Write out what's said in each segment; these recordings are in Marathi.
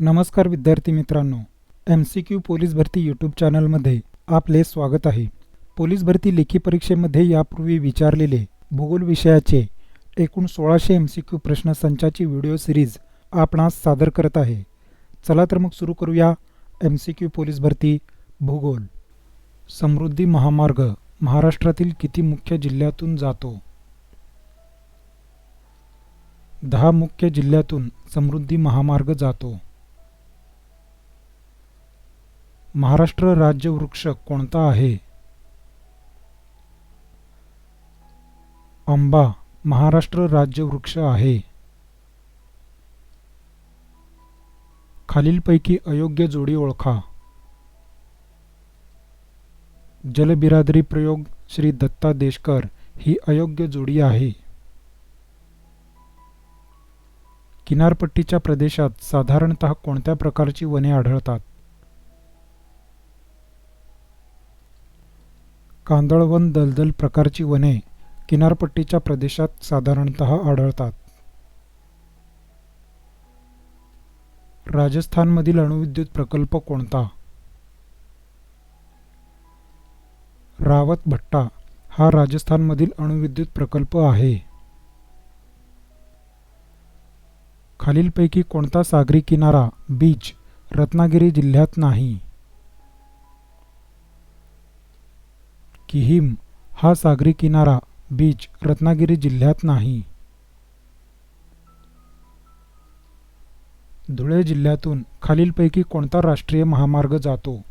नमस्कार विद्यार्थी मित्रांनो एम सी क्यू पोलीस भरती यूट्यूब चॅनलमध्ये आपले स्वागत आहे. पोलीस भरती लेखी परीक्षेमध्ये यापूर्वी विचारलेले भूगोल विषयाचे एकूण सोळाशे एम सी क्यू प्रश्नसंचाची व्हिडिओ सिरीज आपणास सादर करत आहे. चला तर मग सुरू करूया एम सी क्यू पोलीस भरती भूगोल. समृद्धी महामार्ग महाराष्ट्रातील किती मुख्य जिल्ह्यातून जातो? दहा मुख्य जिल्ह्यातून समृद्धी महामार्ग जातो. महाराष्ट्र राज्य वृक्ष कोणता आहे? आंबा महाराष्ट्र राज्य वृक्ष आहे. खालीलपैकी अयोग्य जोडी ओळखा. जलबिरादरी प्रयोग श्री दत्ता देशकर ही अयोग्य जोडी आहे. किनारपट्टीच्या प्रदेशात साधारणतः कोणत्या प्रकारची वने आढळतात? कांदळवन दलदल प्रकारची वने किनारपट्टीच्या प्रदेशात साधारणतः आढळतात. राजस्थानमधील अणुविद्युत प्रकल्प कोणता? रावत भट्टा हा राजस्थानमधील अणुविद्युत प्रकल्प आहे. खालीलपैकी कोणता सागरी किनारा बीच रत्नागिरी जिल्ह्यात नाही? किहीम हा सागरी किनारा बीच रत्नागिरी जिल्ह्यात नाही. धुळे जिल्ह्यातून खालीलपैकी कोणता राष्ट्रीय महामार्ग जातो?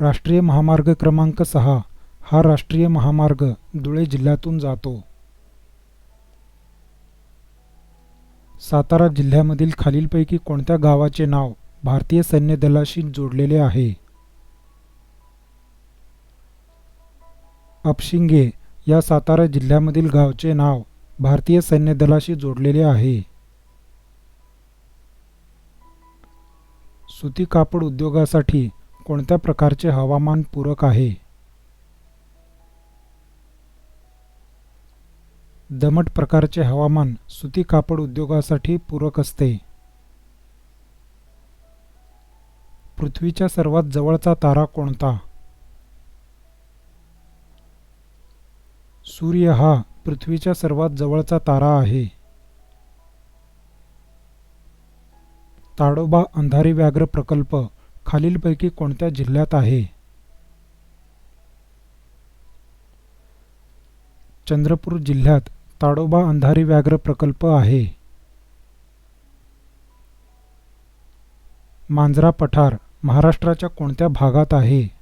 राष्ट्रीय महामार्ग क्रमांक सहा हा राष्ट्रीय महामार्ग धुळे जिल्ह्यातून जातो. सातारा जिल्ह्यामधील खालीलपैकी कोणत्या गावाचे नाव भारतीय सैन्य दलाशी जोडलेले आहे? अपशिंगे या सातारा जिल्ह्यामधील गावचे नाव भारतीय सैन्य दलाशी जोडलेले आहे. सुती कापड उद्योगासाठी कोणत्या प्रकारचे हवामान पूरक आहे? दमट प्रकारचे हवामान सुती कापड उद्योगासाठी पूरक असते. पृथ्वीच्या सर्वात जवळचा तारा कोणता? सूर्य हा पृथ्वीच्या सर्वात जवळचा तारा आहे. ताडोबा अंधारी व्याघ्र प्रकल्प खालीलपैकी कोणत्या जिल्ह्यात आहे? चंद्रपूर जिल्ह्यात ताडोबा अंधारी व्याघ्र प्रकल्प आहे. मांजरा पठार महाराष्ट्राच्या कोणत्या भागात आहे?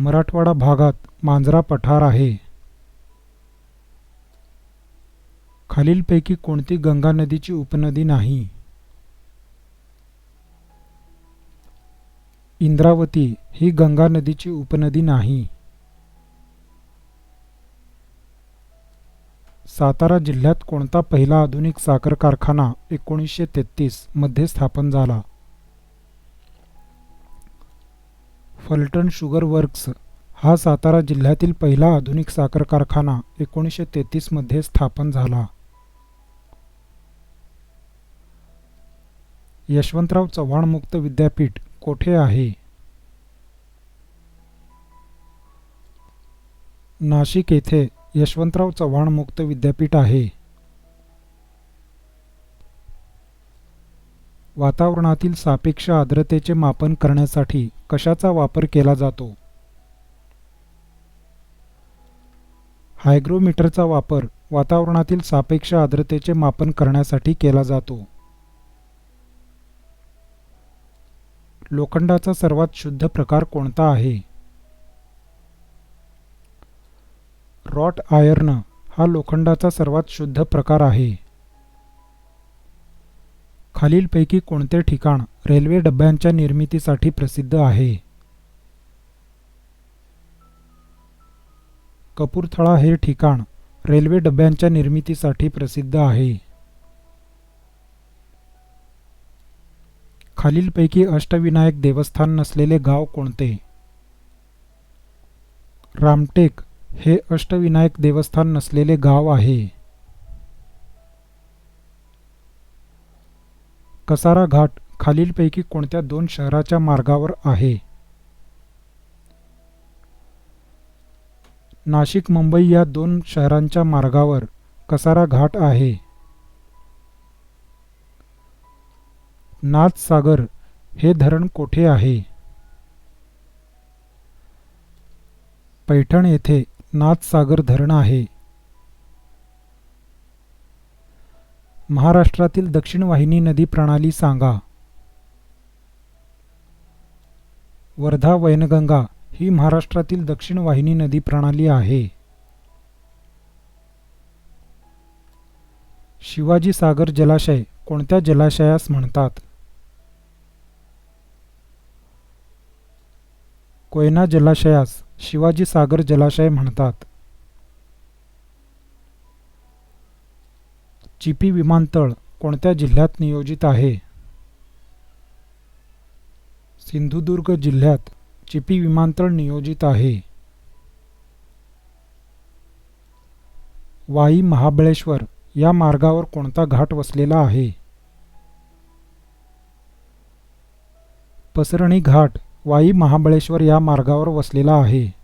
मराठवाडा भागात मांजरा पठार आहे. खालीलपैकी कोणती गंगा नदीची उपनदी नाही? इंद्रावती ही गंगा नदीची उपनदी नाही. सातारा जिल्ह्यात कोणता पहिला आधुनिक साखर कारखाना एकोणीसशे तेहतीसमध्ये स्थापन झाला? फलटण शुगर वर्क्स हा सातारा जिल्ह्यातील पहिला आधुनिक साखर कारखाना एकोणीसशे तेहतीसमध्ये स्थापन झाला. यशवंतराव चव्हाण मुक्त विद्यापीठ कोठे आहे? नाशिक येथे यशवंतराव चव्हाण मुक्त विद्यापीठ आहे. वातावरणातील सापेक्ष आर्द्रतेचे मापन करण्यासाठी कशाचा वापर केला जातो? हायग्रोमीटरचा वापर वातावरणातील सापेक्ष आर्द्रतेचे मापन करण्यासाठी केला जातो. लोखंडाचा सर्वात शुद्ध प्रकार कोणता आहे? रॉट आयर्न हा लोखंडाचा सर्वात शुद्ध प्रकार आहे. खालीलपैकी कोणते ठिकाण रेल्वे डब्यांच्या निर्मितीसाठी प्रसिद्ध आहे? कपूरथळा हे ठिकाण रेल्वे डब्यांच्या निर्मितीसाठी प्रसिद्ध आहे. खालीलपैकी अष्टविनायक देवस्थान नसलेले गाव कोणते? रामटेक हे अष्टविनायक देवस्थान नसलेले गाव आहे. कसारा घाट खालीलपैकी कोणत्या दोन शहराच्या मार्गावर आहे? नाशिक मुंबई या दोन शहरांच्या मार्गावर कसारा घाट आहे. नाथसागर हे धरण कोठे आहे? पैठण येथे नाथसागर धरण आहे. महाराष्ट्रातील दक्षिण वाहिनी नदी प्रणाली सांगा. वर्धा वैनगंगा ही महाराष्ट्रातील दक्षिण वाहिनी नदी प्रणाली आहे. शिवाजी सागर जलाशय कोणत्या जलाशयास म्हणतात? कोयना जलाशयास शिवाजी सागर जलाशय म्हणतात. चिपी विमानतळ कोणत्या जिल्ह्यात नियोजित आहे? सिंधुदुर्ग जिल्ह्यात चिपी विमानतळ नियोजित आहे. वाई महाबळेश्वर या मार्गावर कोणता घाट वसलेला आहे? पसरणी घाट वाई महाबळेश्वर या मार्गावर वसलेला आहे.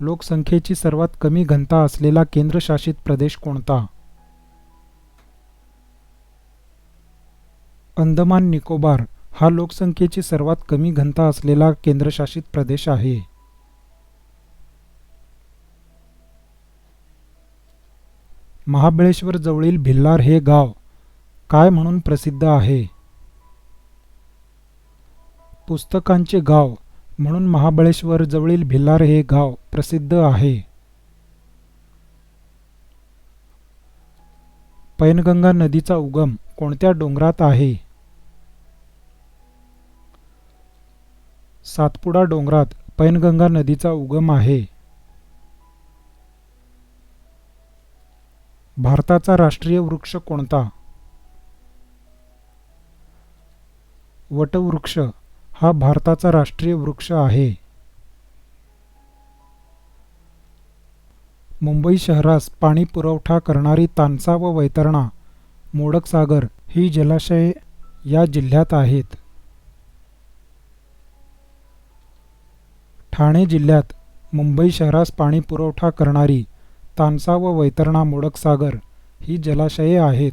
लोकसंख्येची सर्वात कमी घनता असलेला केंद्रशासित प्रदेश कोणता? अंदमान निकोबार हा लोकसंख्येची सर्वात कमी घनता असलेला केंद्रशासित प्रदेश आहे. महाबळेश्वर जवळील भिल्लार हे गाव काय म्हणून प्रसिद्ध आहे? पुस्तकांचे गाव म्हणून महाबळेश्वर जवळील भिल्लार हे गाव प्रसिद्ध आहे. पैनगंगा नदीचा उगम कोणत्या डोंगरात आहे? सातपुडा डोंगरात पैनगंगा नदीचा उगम आहे. भारताचा राष्ट्रीय वृक्ष कोणता? वटवृक्ष. हा भारताचा राष्ट्रीय वृक्ष आहे. मुंबई शहरास पाणी पुरवठा करणारी तानसा व वैतरणा मोडकसागर ही जलाशये या जिल्ह्यात आहेत. ठाणे जिल्ह्यात मुंबई शहरास पाणी पुरवठा करणारी तानसा व वैतरणा मोडकसागर ही जलाशये आहेत.